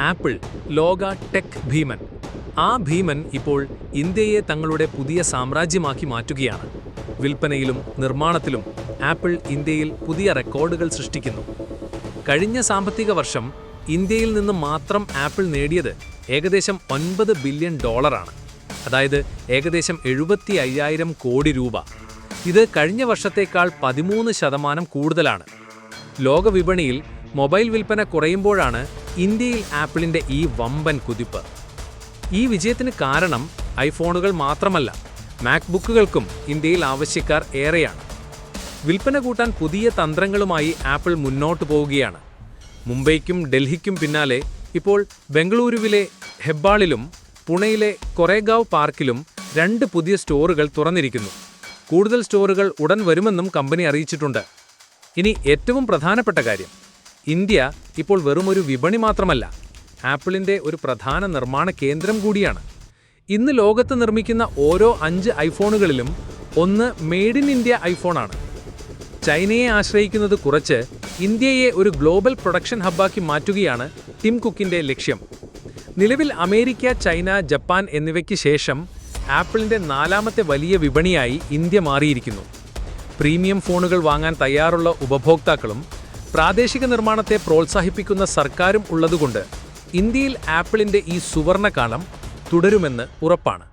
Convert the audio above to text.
Apple ലോക tech ഭീമൻ. ആ ഭീമൻ ഇപ്പോൾ ഇന്ത്യയെ തങ്ങളുടെ പുതിയ സാമ്രാജ്യമാക്കി മാറ്റുകയാണ്. വിൽപ്പനയിലും നിർമ്മാണത്തിലും ആപ്പിൾ ഇന്ത്യയിൽ പുതിയ റെക്കോർഡുകൾ സൃഷ്ടിക്കുന്നു. കഴിഞ്ഞ സാമ്പത്തിക വർഷം ഇന്ത്യയിൽ നിന്ന് മാത്രം ആപ്പിൾ നേടിയത് ഏകദേശം ഒൻപത് ബില്യൺ ഡോളറാണ്. അതായത് ഏകദേശം എഴുപത്തി അയ്യായിരം കോടി രൂപ. ഇത് കഴിഞ്ഞ വർഷത്തേക്കാൾ പതിമൂന്ന് ശതമാനം കൂടുതലാണ്. ലോകവിപണിയിൽ മൊബൈൽ വിൽപ്പന കുറയുമ്പോഴാണ് ഇന്ത്യയിൽ ആപ്പിളിന്റെ ഈ വമ്പൻ കുതിപ്പ്. ഈ വിജയത്തിന് കാരണം ഐഫോണുകൾ മാത്രമല്ല മാക്ബുക്കുകൾക്കും ഇന്ത്യയിൽ ആവശ്യക്കാർ ഏറെയാണ്. വിൽപ്പന കൂട്ടാൻ പുതിയ തന്ത്രങ്ങളുമായി ആപ്പിൾ മുന്നോട്ട് പോവുകയാണ്. മുംബൈക്കും ഡൽഹിക്കും പിന്നാലെ ഇപ്പോൾ ബംഗളൂരുവിലെ ഹെബ്ബാളിലും പുണെയിലെ കൊറേഗാവ് പാർക്കിലും രണ്ട് പുതിയ സ്റ്റോറുകൾ തുറന്നിരിക്കുന്നു. കൂടുതൽ സ്റ്റോറുകൾ ഉടൻ വരുമെന്നും കമ്പനി അറിയിച്ചിട്ടുണ്ട്. ഇനി ഏറ്റവും പ്രധാനപ്പെട്ട കാര്യം ഇന്ത്യ ഇപ്പോൾ വെറും ഒരു വിപണി മാത്രമല്ല ആപ്പിളിന്റെ ഒരു പ്രധാന നിർമ്മാണ കേന്ദ്രം കൂടിയാണ്. ഇന്ന് ലോകത്ത് നിർമ്മിക്കുന്ന ഓരോ അഞ്ച് ഐഫോണുകളിലും ഒന്ന് മെയ്ഡ് ഇൻ ഇന്ത്യ ഐഫോണാണ് ചൈനയെ ആശ്രയിക്കുന്നത് കുറച്ച് ഇന്ത്യയെ ഒരു ഗ്ലോബൽ പ്രൊഡക്ഷൻ ഹബ്ബാക്കി മാറ്റുകയാണ് ടിം കുക്കിന്റെ ലക്ഷ്യം. നിലവിൽ അമേരിക്ക ചൈന ജപ്പാൻ എന്നിവയ്ക്ക് ശേഷം ആപ്പിളിന്റെ നാലാമത്തെ വലിയ വിപണിയായി ഇന്ത്യ മാറിയിരിക്കുന്നു. പ്രീമിയം ഫോണുകൾ വാങ്ങാൻ തയ്യാറുള്ള ഉപഭോക്താക്കളും പ്രാദേശിക നിർമ്മാണത്തെ പ്രോത്സാഹിപ്പിക്കുന്ന സർക്കാരും ഉള്ളതുകൊണ്ട് ഇന്ത്യയിൽ ആപ്പിളിന്റെ ഈ സുവർണകാലം തുടരുമെന്ന് ഉറപ്പാണ്.